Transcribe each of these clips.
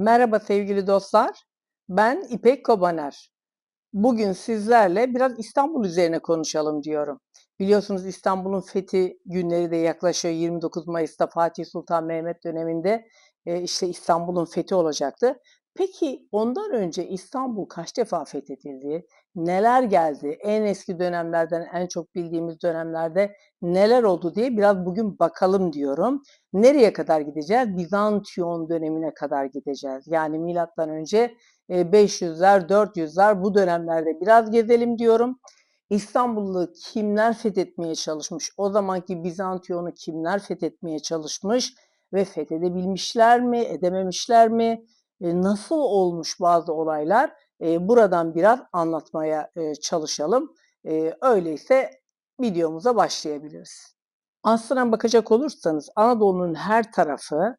Merhaba sevgili dostlar. Ben İpek Kobaner. Bugün sizlerle biraz İstanbul üzerine konuşalım diyorum. Biliyorsunuz İstanbul'un fethi günleri de yaklaşıyor. 29 Mayıs'ta Fatih Sultan Mehmet döneminde e, işte İstanbul'un fethi olacaktı. Peki ondan önce İstanbul kaç defa fethedildi? Neler geldi? En eski dönemlerden en çok bildiğimiz dönemlerde neler oldu diye biraz bugün bakalım diyorum. Nereye kadar gideceğiz? Bizantiyon dönemine kadar gideceğiz. Yani milattan önce e, 500'ler, 400'ler bu dönemlerde biraz gezelim diyorum. İstanbul'u kimler fethetmeye çalışmış? O zamanki Bizantiyon'u kimler fethetmeye çalışmış? Ve fethedebilmişler mi, edememişler mi? Nasıl olmuş bazı olaylar? Buradan biraz anlatmaya çalışalım. Öyleyse videomuza başlayabiliriz. Aslına bakacak olursanız Anadolu'nun her tarafı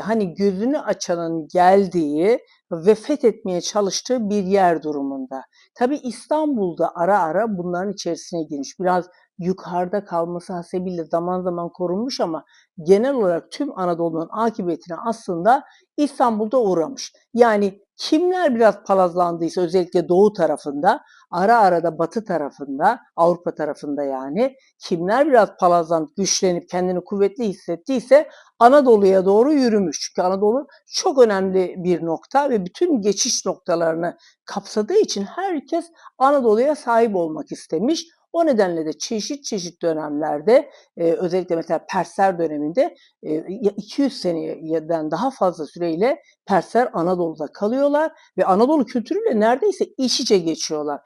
hani gözünü açanın geldiği ve fethetmeye çalıştığı bir yer durumunda. Tabi İstanbul'da ara ara bunların içerisine girmiş. Biraz yukarıda kalması hasebiyle zaman zaman korunmuş ama genel olarak tüm Anadolu'nun akıbetine aslında İstanbul'da uğramış. Yani kimler biraz palazlandıysa özellikle doğu tarafında, ara ara da batı tarafında, Avrupa tarafında yani kimler biraz palazlanıp güçlenip kendini kuvvetli hissettiyse Anadolu'ya doğru yürümüş. Çünkü Anadolu çok önemli bir nokta ve bütün geçiş noktalarını kapsadığı için herkes Anadolu'ya sahip olmak istemiş. O nedenle de çeşit çeşit dönemlerde e, özellikle mesela Persler döneminde e, 200 seneden daha fazla süreyle Persler Anadolu'da kalıyorlar ve Anadolu kültürüyle neredeyse iç içe geçiyorlar.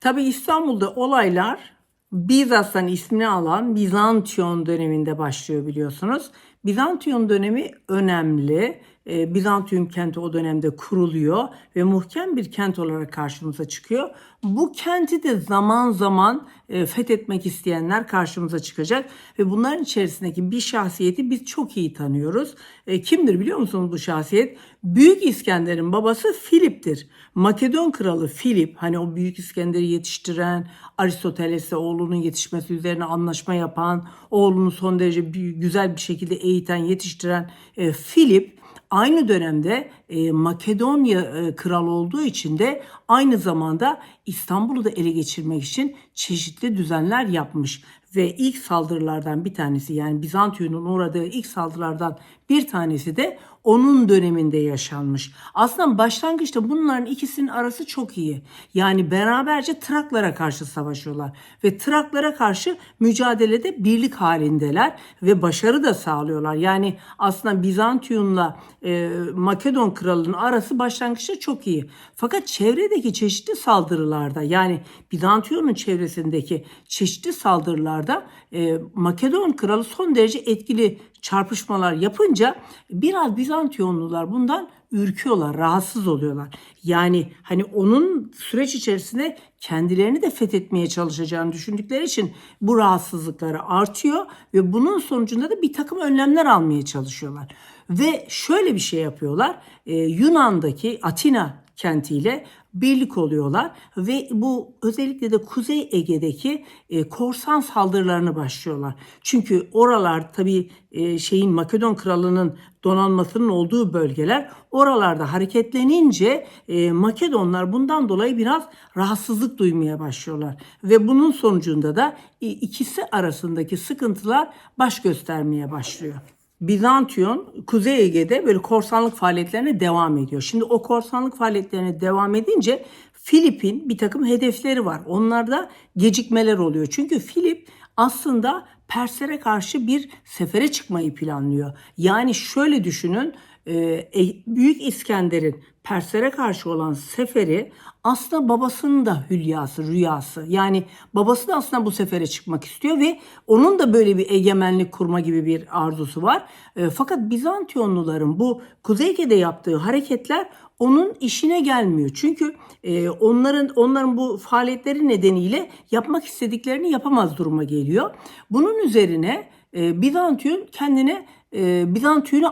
Tabi İstanbul'da olaylar Bizans'tan ismini alan Bizantiyon döneminde başlıyor biliyorsunuz. Bizantiyon dönemi önemli. Ee, Bizantiyon kenti o dönemde kuruluyor ve muhkem bir kent olarak karşımıza çıkıyor. Bu kenti de zaman zaman e, fethetmek isteyenler karşımıza çıkacak ve bunların içerisindeki bir şahsiyeti biz çok iyi tanıyoruz. E, kimdir biliyor musunuz bu şahsiyet? Büyük İskender'in babası Filip'tir. Makedon kralı Filip hani o Büyük İskender'i yetiştiren, Aristoteles'e oğlunun yetişmesi üzerine anlaşma yapan, oğlunu son derece güzel bir şekilde eğiten, yetiştiren e, Filip aynı dönemde e, Makedonya e, kralı olduğu için de aynı zamanda İstanbul'u da ele geçirmek için çeşitli düzenler yapmış ve ilk saldırılardan bir tanesi yani Bizantiyon'un uğradığı ilk saldırılardan bir tanesi de onun döneminde yaşanmış. Aslında başlangıçta bunların ikisinin arası çok iyi. Yani beraberce Traklara karşı savaşıyorlar ve Traklara karşı mücadelede birlik halindeler ve başarı da sağlıyorlar. Yani aslında Bizantiyon'la e, Makedon kralının arası başlangıçta çok iyi. Fakat çevredeki çeşitli saldırılarda yani Bizantiyon'un çevresindeki çeşitli saldırılarda e, Makedon kralı son derece etkili çarpışmalar yapınca biraz Bizantiyonlular bundan ürküyorlar, rahatsız oluyorlar. Yani hani onun süreç içerisinde kendilerini de fethetmeye çalışacağını düşündükleri için bu rahatsızlıkları artıyor ve bunun sonucunda da bir takım önlemler almaya çalışıyorlar. Ve şöyle bir şey yapıyorlar. Ee, Yunan'daki Atina kentiyle birlik oluyorlar ve bu özellikle de Kuzey Ege'deki e, korsan saldırılarını başlıyorlar. Çünkü oralar tabii e, şeyin Makedon kralının donanmasının olduğu bölgeler oralarda hareketlenince e, Makedonlar bundan dolayı biraz rahatsızlık duymaya başlıyorlar ve bunun sonucunda da e, ikisi arasındaki sıkıntılar baş göstermeye başlıyor. Bizantiyon Kuzey Ege'de böyle korsanlık faaliyetlerine devam ediyor. Şimdi o korsanlık faaliyetlerine devam edince Filip'in bir takım hedefleri var. Onlarda gecikmeler oluyor. Çünkü Filip aslında Perslere karşı bir sefere çıkmayı planlıyor. Yani şöyle düşünün e, Büyük İskender'in Perslere karşı olan seferi aslında babasının da hülyası, rüyası. Yani babası da aslında bu sefere çıkmak istiyor ve onun da böyle bir egemenlik kurma gibi bir arzusu var. E, fakat Bizantiyonluların bu Kuzey Ege'de yaptığı hareketler onun işine gelmiyor. Çünkü e, onların onların bu faaliyetleri nedeniyle yapmak istediklerini yapamaz duruma geliyor. Bunun üzerine e, kendine e,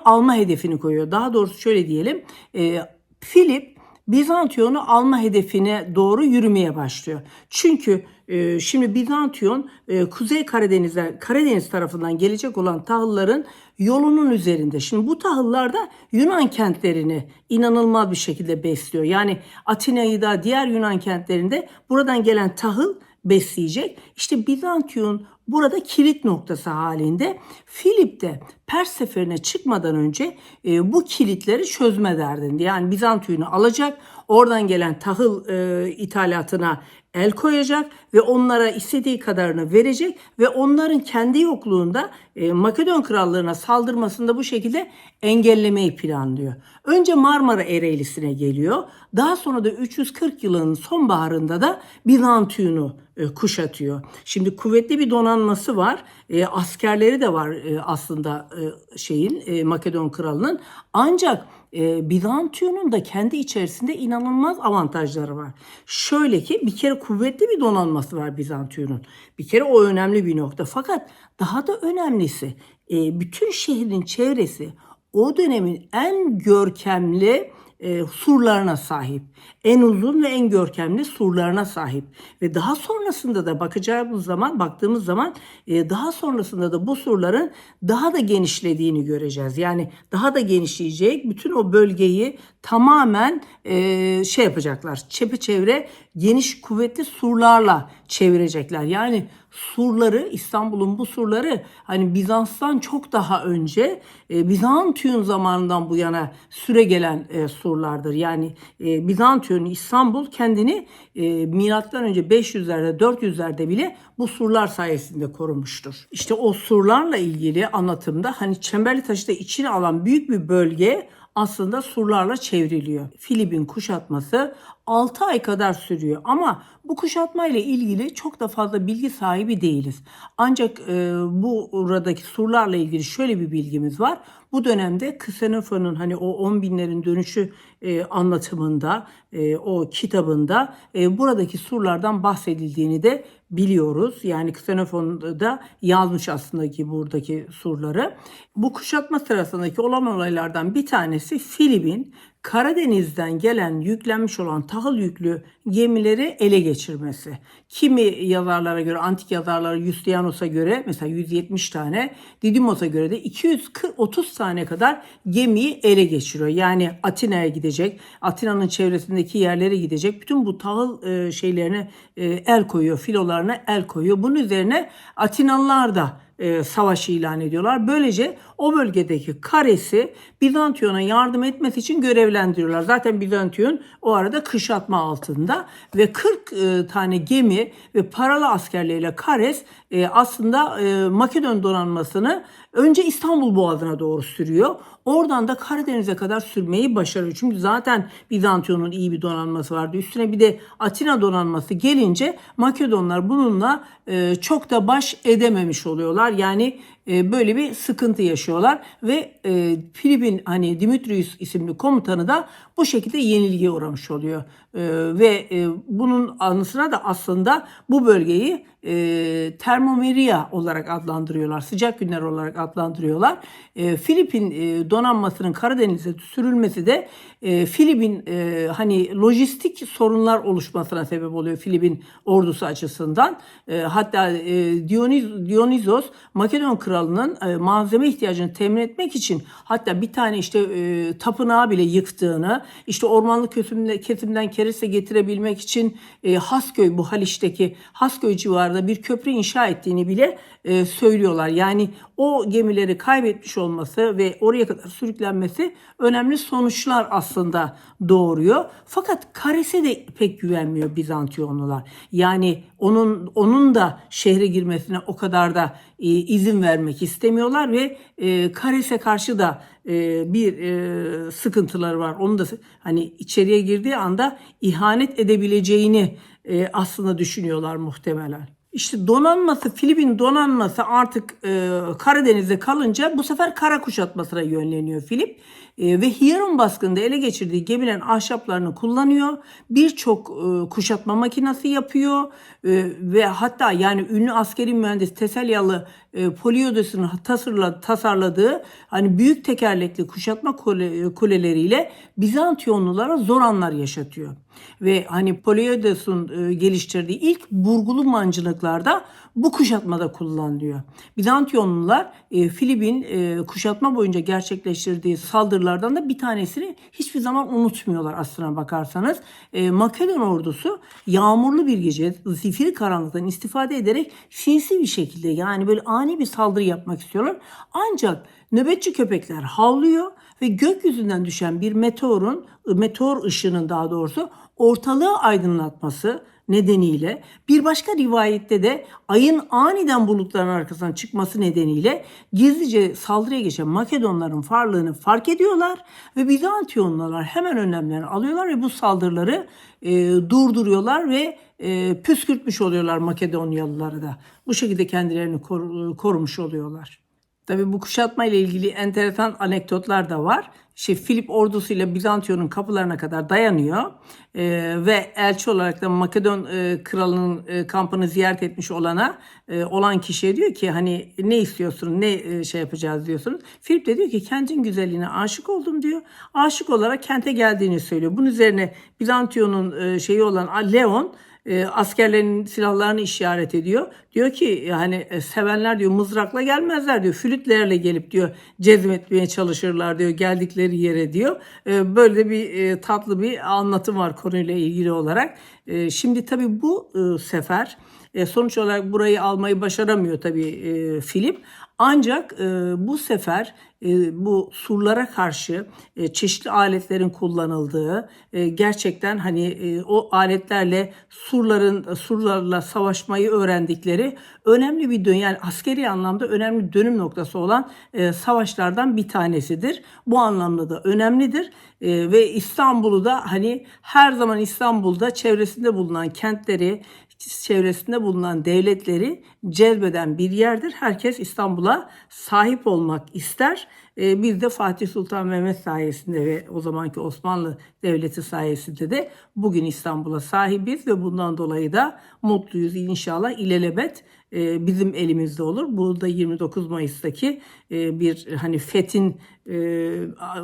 alma hedefini koyuyor. Daha doğrusu şöyle diyelim. E, Filip Bizantiyon'u alma hedefine doğru yürümeye başlıyor. Çünkü e, şimdi Bizantiyon e, Kuzey Karadeniz'den Karadeniz tarafından gelecek olan tahılların yolunun üzerinde. Şimdi bu tahıllar da Yunan kentlerini inanılmaz bir şekilde besliyor. Yani Atina'yı da diğer Yunan kentlerinde buradan gelen tahıl besleyecek. İşte Bizantiyon burada kilit noktası halinde. Filip de Pers seferine çıkmadan önce e, bu kilitleri çözme derdinde. Yani Bizantiyon'u alacak, oradan gelen tahıl e, ithalatına el koyacak ve onlara istediği kadarını verecek ve onların kendi yokluğunda e, Makedon krallığına saldırmasında bu şekilde engellemeyi planlıyor. Önce Marmara Ereğlisi'ne geliyor. Daha sonra da 340 yılının sonbaharında da Bizantiyon'u e, kuşatıyor. Şimdi kuvvetli bir donanması var. E, askerleri de var e, aslında e, şeyin e, Makedon kralının. Ancak e, Bizantiyon'un da kendi içerisinde inanılmaz avantajları var. Şöyle ki bir kere kuvvetli bir donanması var Bizantiyon'un. Bir kere o önemli bir nokta. Fakat daha da önemlisi e, bütün şehrin çevresi o dönemin en görkemli e, surlarına sahip. En uzun ve en görkemli surlarına sahip. Ve daha sonrasında da bakacağımız zaman, baktığımız zaman e, daha sonrasında da bu surların daha da genişlediğini göreceğiz. Yani daha da genişleyecek. Bütün o bölgeyi tamamen e, şey yapacaklar. Çepeçevre geniş kuvvetli surlarla çevirecekler. Yani surları İstanbul'un bu surları hani Bizans'tan çok daha önce e, Bizantiyon zamanından bu yana süre gelen e, surlardır. Yani e, Bizantiyon İstanbul kendini e, milattan önce 500'lerde 400'lerde bile bu surlar sayesinde korumuştur. İşte o surlarla ilgili anlatımda hani Çemberli Taşı da içine alan büyük bir bölge aslında surlarla çevriliyor. Filip'in kuşatması 6 ay kadar sürüyor ama bu kuşatma ile ilgili çok da fazla bilgi sahibi değiliz. Ancak e, bu buradaki surlarla ilgili şöyle bir bilgimiz var. Bu dönemde Ksenofant'ın hani o 10 binlerin dönüşü e, anlatımında, e, o kitabında e, buradaki surlardan bahsedildiğini de biliyoruz. Yani Ksenofont da yazmış aslında ki buradaki surları. Bu kuşatma sırasındaki olan olaylardan bir tanesi Filip'in Karadeniz'den gelen yüklenmiş olan tahıl yüklü gemileri ele geçirmesi. Kimi yazarlara göre, antik yazarlara Justianos'a göre mesela 170 tane, Didymos'a göre de 230 tane kadar gemiyi ele geçiriyor. Yani Atina'ya gidecek, Atina'nın çevresindeki yerlere gidecek. Bütün bu tahıl e, şeylerine e, el koyuyor, filolarına el koyuyor. Bunun üzerine Atinalılar da e, savaş ilan ediyorlar. Böylece o bölgedeki karesi Bizantiyon'a yardım etmesi için görevlendiriyorlar. Zaten Bizantiyon o arada kışatma altında ve 40 e, tane gemi ve paralı askerleriyle Kares e, aslında e, Makedon donanmasını önce İstanbul Boğazı'na doğru sürüyor. Oradan da Karadeniz'e kadar sürmeyi başarıyor. Çünkü zaten Bizantiyon'un iyi bir donanması vardı. Üstüne bir de Atina donanması gelince Makedonlar bununla e, çok da baş edememiş oluyorlar. Yani e, böyle bir sıkıntı yaşıyorlar ve e, Filip'in hani Dimitrius isimli komutanı da bu şekilde yenilgiye uğramış oluyor. E, ve e, bunun anısına da aslında bu bölgeyi e, termomeria olarak adlandırıyorlar. Sıcak günler olarak adlandırıyorlar. E, Filip'in e, donanmasının Karadeniz'e sürülmesi de e, Filip'in e, hani lojistik sorunlar oluşmasına sebep oluyor Filip'in ordusu açısından. E, hatta e, Dioniz, Dionizos Makedon kralının e, malzeme ihtiyacını temin etmek için hatta bir tane işte e, tapınağı bile yıktığını, işte ormanlık kesimde, kesimden kereste getirebilmek için e, Hasköy bu Haliç'teki Hasköy civarında bir köprü inşa ettiğini bile e, söylüyorlar. Yani o gemileri kaybetmiş olması ve oraya kadar sürüklenmesi önemli sonuçlar aslında doğuruyor. Fakat Kares'e de pek güvenmiyor Bizantiyonlular. Yani onun onun da şehre girmesine o kadar da izin vermek istemiyorlar ve e, Kares'e karşı da e, bir e, sıkıntıları var. Onu da hani içeriye girdiği anda ihanet edebileceğini e, aslında düşünüyorlar muhtemelen. İşte donanması, Filip'in donanması artık e, Karadeniz'de kalınca bu sefer kara kuşatmasına yönleniyor Filip. E, ve Hieron baskında ele geçirdiği gemilerin ahşaplarını kullanıyor. Birçok e, kuşatma makinesi yapıyor E, ve hatta yani ünlü askeri mühendis Teselyalı e, Poliodos'un tasarla, tasarladığı hani büyük tekerlekli kuşatma kule, kuleleriyle Bizantiyonlulara zor anlar yaşatıyor. Ve hani Poliodos'un e, geliştirdiği ilk burgulu mancınıklarda bu kuşatmada kullanılıyor. Bizantiyonlular e, Filip'in e, kuşatma boyunca gerçekleştirdiği saldırılardan da bir tanesini hiçbir zaman unutmuyorlar aslına bakarsanız. E, Makedon ordusu yağmurlu bir gece zifiri karanlıktan istifade ederek sinsi bir şekilde yani böyle ani bir saldırı yapmak istiyorlar. Ancak nöbetçi köpekler havlıyor ve gökyüzünden düşen bir meteorun, meteor ışığının daha doğrusu ortalığı aydınlatması nedeniyle bir başka rivayette de ayın aniden bulutların arkasından çıkması nedeniyle gizlice saldırıya geçen Makedonların varlığını fark ediyorlar ve Bizantiyonlular hemen önlemlerini alıyorlar ve bu saldırıları e, durduruyorlar ve e, püskürtmüş oluyorlar Makedonyalıları da. Bu şekilde kendilerini kor- korumuş oluyorlar. Tabii bu kuşatma ile ilgili enteresan anekdotlar da var. İşte Filip ordusuyla Bizantiyon'un kapılarına kadar dayanıyor Ee, ve elçi olarak da Makedon e, kralının e, kampını ziyaret etmiş olana e, olan kişiye diyor ki hani ne istiyorsun ne e, şey yapacağız diyorsunuz. Filip de diyor ki kentin güzelliğine aşık oldum diyor. Aşık olarak kente geldiğini söylüyor. Bunun üzerine Bizantiyon'un e, şeyi olan Leon e, askerlerin silahlarını işaret ediyor. Diyor ki yani e, sevenler diyor mızrakla gelmezler diyor. Flütlerle gelip diyor cezmetmeye çalışırlar diyor geldikleri yere diyor. E, böyle bir e, tatlı bir anlatım var konuyla ilgili olarak. E, şimdi tabii bu e, sefer e, sonuç olarak burayı almayı başaramıyor tabii e, Filip. Ancak e, bu sefer e, bu surlara karşı e, çeşitli aletlerin kullanıldığı e, gerçekten hani e, o aletlerle surların surlarla savaşmayı öğrendikleri önemli bir dön yani askeri anlamda önemli dönüm noktası olan e, savaşlardan bir tanesidir. Bu anlamda da önemlidir E, ve İstanbul'u da hani her zaman İstanbul'da çevresinde bulunan kentleri çevresinde bulunan devletleri celbeden bir yerdir. Herkes İstanbul'a sahip olmak ister. Ee, biz de Fatih Sultan Mehmet sayesinde ve o zamanki Osmanlı Devleti sayesinde de bugün İstanbul'a sahibiz ve bundan dolayı da mutluyuz inşallah ilelebet e, bizim elimizde olur. Bu da 29 Mayıs'taki e, bir hani fethin e,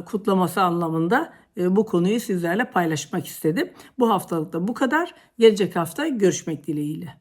kutlaması anlamında e, bu konuyu sizlerle paylaşmak istedim. Bu haftalık da bu kadar. Gelecek hafta görüşmek dileğiyle.